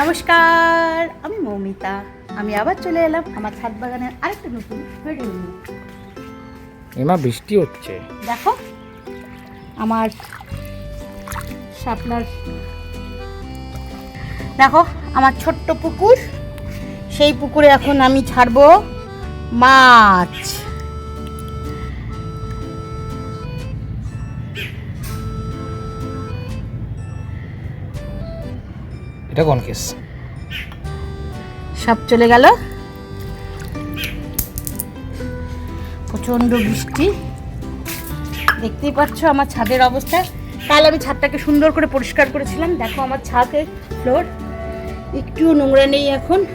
নমস্কার আমি মৌমিতা। আমি আবার চলে এলাম আমার ছাদ বাগানের আরেকটা নতুন ভিডিও নিয়ে। এমা বৃষ্টি হচ্ছে। দেখো আমার শাপলার দেখো আমার ছোট্ট পুকুর। সেই পুকুরে এখন আমি ছাড়বো মাছ। এটা কোন কেস? সব চলে গেল। প্রচণ্ড বৃষ্টি। দেখতেই পাচ্ছ আমার ছাদের অবস্থা। কাল আমি ছাদটাকে সুন্দর করে পরিষ্কার করেছিলাম। দেখো আমার ছাদের ফ্লোর। একটুও নোংরা নেই এখন।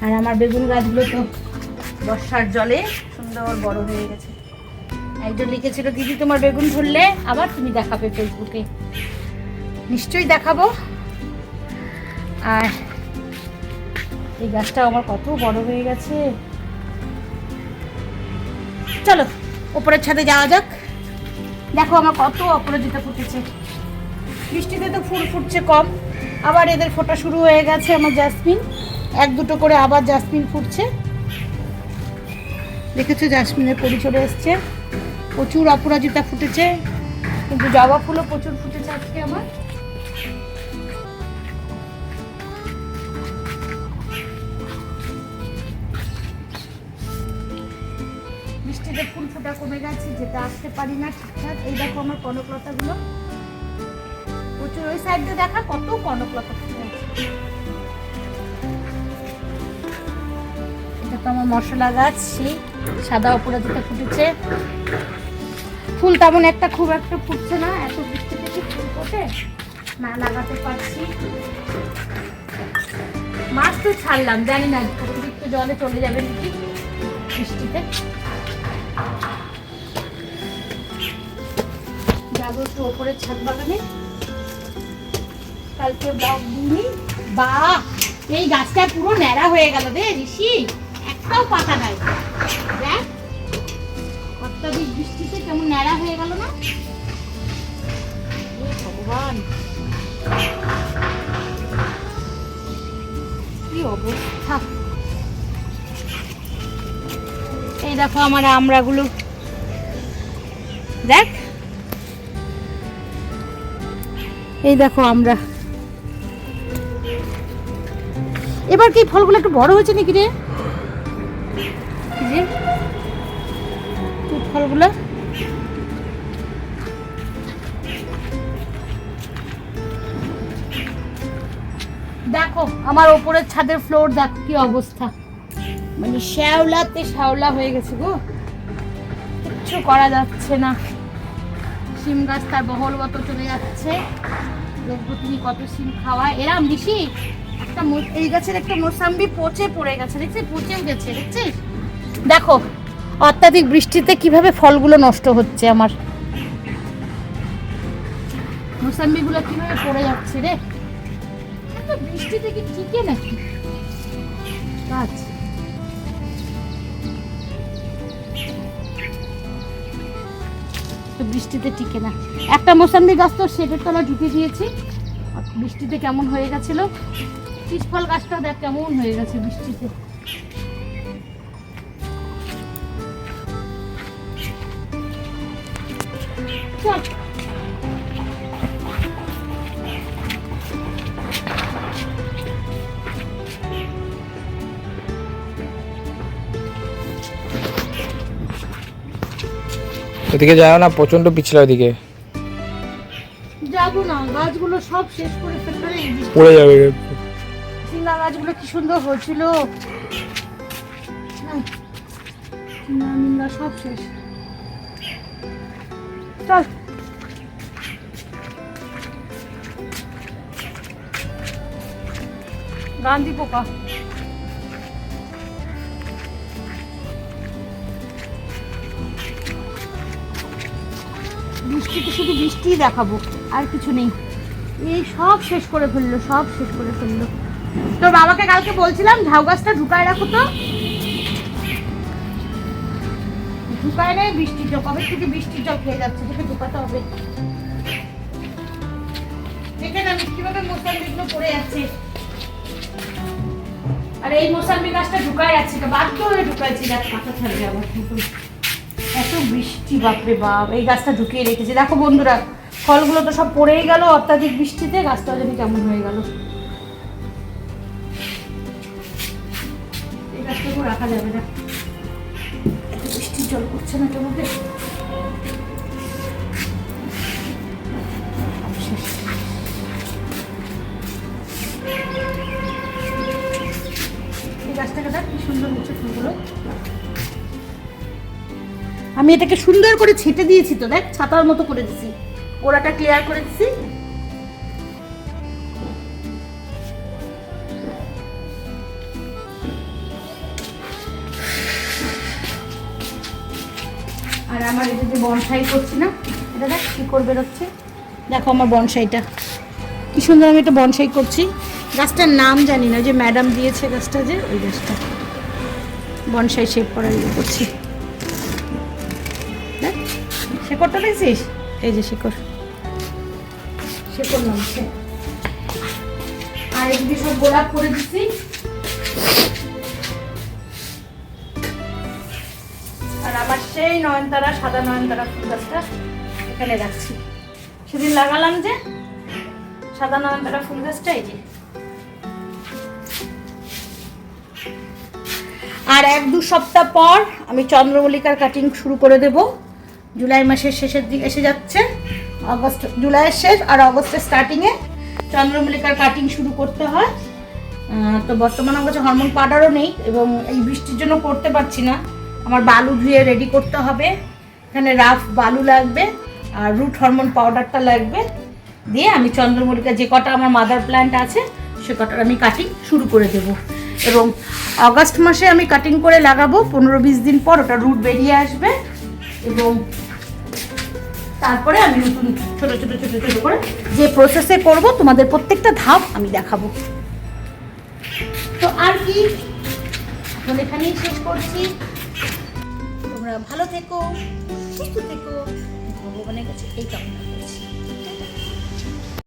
আর আমার বেগুন গাছগুলো তো বর্ষার জলে সুন্দর বড় হয়ে গেছে। একজন লিখেছিল, দিদি, তোমার বেগুন ধরলে আবার তুমি দেখাবে ফেসবুকে। নিশ্চয়ই দেখাবো। আর এই গাছটা আমার কত বড় হয়ে গেছে। চলো, ওপরের ছাদে যাওয়া যাক। দেখো আমার কত অপরাজিতা ফুটেছে। বৃষ্টিতে তো ফুল ফুটছে কম। আবার এদের ফোটা শুরু হয়ে গেছে আমার জাসমিন। এক দুটো করে আবার জাসমিন ফুটছে। দেখেছ জাসমিনের পরি চলে এসছে। প্রচুর অপরাজিতা ফুটেছে। কিন্তু জবা ফুলও প্রচুর ফুটেছে আজকে আমার। বৃষ্টিতে ফুল ফোটা কমে গেছে, যেটা আসতে পারি না ঠিকঠাক। এই দেখো আমার কনকলতাগুলো। প্রচুর, ওই সাইডে দেখা, কত কনকলতা এটা তো আমার মশলা গাছ সাদা ফুটেছে। ফুল তেমন একটা খুব একটা ফুটছে না, এত বৃষ্টিতে ফুল ফোটে? না, লাগাতে পারছি। মাছ তো ছাড়লাম, জানি না, অতিরিক্ত জলে চলে যাবে নাকি বৃষ্টিতে। যাব একটু ওপরে ছাদ বাগানে। কালকে ব্লগ দিইনি। বা এই গাছটা পুরো ন্যাড়া হয়ে গেল রে, ঋষি। একটাও পাতা নাই। দেখ অত্যাধিক বৃষ্টিতে কেমন ন্যাড়া হয়ে গেল না? এই দেখো আমার আমড়াগুলো দেখ। এই দেখো আমরা। এবার কি ফলগুলো একটু বড় হয়েছে নাকি রে? ফলগুলো। দেখো, আমার ওপরের ছাদের ফ্লোর দেখো কি অবস্থা। মানে শ্যাওলাতে শ্যাওলা হয়ে গেছে গো। কিচ্ছু করা যাচ্ছে না। সিম গাছ তার বহল মতো চলে যাচ্ছে। দেখব তুমি কত সিম খাওয়া এরাম বেশি একটা এই গাছের একটা মোসাম্বি পচে পড়ে গেছে। দেখছিস পচেও গেছে দেখছিস দেখো, অত্যাধিক বৃষ্টিতে কীভাবে ফলগুলো নষ্ট হচ্ছে আমার। মোসাম্বিগুলো কীভাবে পড়ে যাচ্ছে রে? বৃষ্টিতে কি টিকে নাকি? গাছ। বৃষ্টিতে টিকে না। একটা মোসাম্বি গাছ তো শেডের তলা ঢুকে দিয়েছি বৃষ্টিতে কেমন হয়ে গেছিল? ফল গাছটা দেখ, কেমন হয়ে গেছে বৃষ্টিতে। চল। ওদিকে যাও না প্রচণ্ড পিছলা ওদিকে যাব না গাছগুলো সব শেষ করে ফেলবে। পড়ে যাবে। ঝিঙ্গা গাছগুলো কি সুন্দর হয়েছিল। না, সব শেষ। চল। গান্ধী পোকা। বৃষ্টিতে শুধু বৃষ্টিই দেখাবো, আর কিছু নেই। এই সব শেষ করে ফেলল, সব শেষ করে ফেলল। তোর বাবাকে কালকে বলছিলাম, ঝাউ গাছটা ঢুকায় রাখো তো। ঢুকায় নেই, বৃষ্টির জল, কবে থেকে বৃষ্টির জল খেয়ে যাচ্ছে, তোকে ঢুকাতে হবে। দেখে না কীভাবে মোসাম্বিগুলো পড়ে যাচ্ছে আর এই মোসাম্বি গাছটা ঢুকায় এটা বাধ্য হয়ে ঢুকাইছি, দেখ, মাথা ছাড়বে নতুন। এত বৃষ্টি, বাপরে বাপ, এই গাছটা ঢুকিয়ে রেখেছি। দেখো বন্ধুরা, ফলগুলো তো সব পড়েই গেল, অত্যাধিক বৃষ্টিতে গাছটাও যেন কেমন হয়ে গেল। এই গাছটাকেও রাখা যাবে না। বৃষ্টির জল পড়ছে না এটার এই গাছটাকে দেখ, কি সুন্দর হচ্ছে ফুলগুলো। আমি এটাকে সুন্দর করে ছেটে দিয়েছি তো, দেখ, ছাতার মতো করে দিছি। গোড়াটা ক্লিয়ার করে দিছি। আর আমার এটা যে বনসাই করছি না, এটা দেখ কি করে বেরোচ্ছে। দেখো আমার বনসাইটা। কি সুন্দর আমি এটা বনসাই করছি। গাছটার নাম জানি না যে ম্যাডাম দিয়েছে গাছটা যে, ওই গাছটা। বনসাই শেপ করার ইয়ে করছি। শেকড়টা দেখছিস? এই যে শেকড়। শেকড় নামছে। আর এদিকে সব গোলাপ করে আর আমার সেই নয়নতারা সাদা নয়নতারা ফুল গাছটা এখানে রাখছি। সেদিন লাগালাম যে সাদা নয়নতারা ফুল গাছটা এই যে। আর এক দু সপ্তাহ পর আমি চন্দ্রমল্লিকার কাটিং শুরু করে দেব। জুলাই মাসের শেষের দিকে এসে যাচ্ছে। অগস্ট জুলাইয়ের শেষ আর অগস্টের স্টার্টিংয়ে চন্দ্রমল্লিকার কাটিং শুরু করতে হয়। তো বর্তমানে আমার কাছে হরমোন পাউডারও নেই এবং এই বৃষ্টির জন্য করতে পারছি না। আমার বালু ধুয়ে রেডি করতে হবে। এখানে রাফ বালু লাগবে আর রুট হরমোন পাউডারটা লাগবে। দিয়ে আমি চন্দ্রমল্লিকা যে কটা আমার মাদার প্ল্যান্ট আছে, সে কটার আমি কাটিং শুরু করে দেব। এবং আগস্ট মাসে আমি কাটিং করে লাগাবো। পনেরো বিশ দিন পর ওটা রুট বেরিয়ে আসবে। এবং তারপরে আমি নতুন ছোট ছোট ছোট ছোট করে যে প্রসেসে করব, তোমাদের প্রত্যেকটা ধাপ আমি দেখাবো। তো আর কি? এখন এখানেই শেষ করছি। তোমরা ভালো থেকো, সুস্থ থেকো। ভগবানের কাছে এই কামনা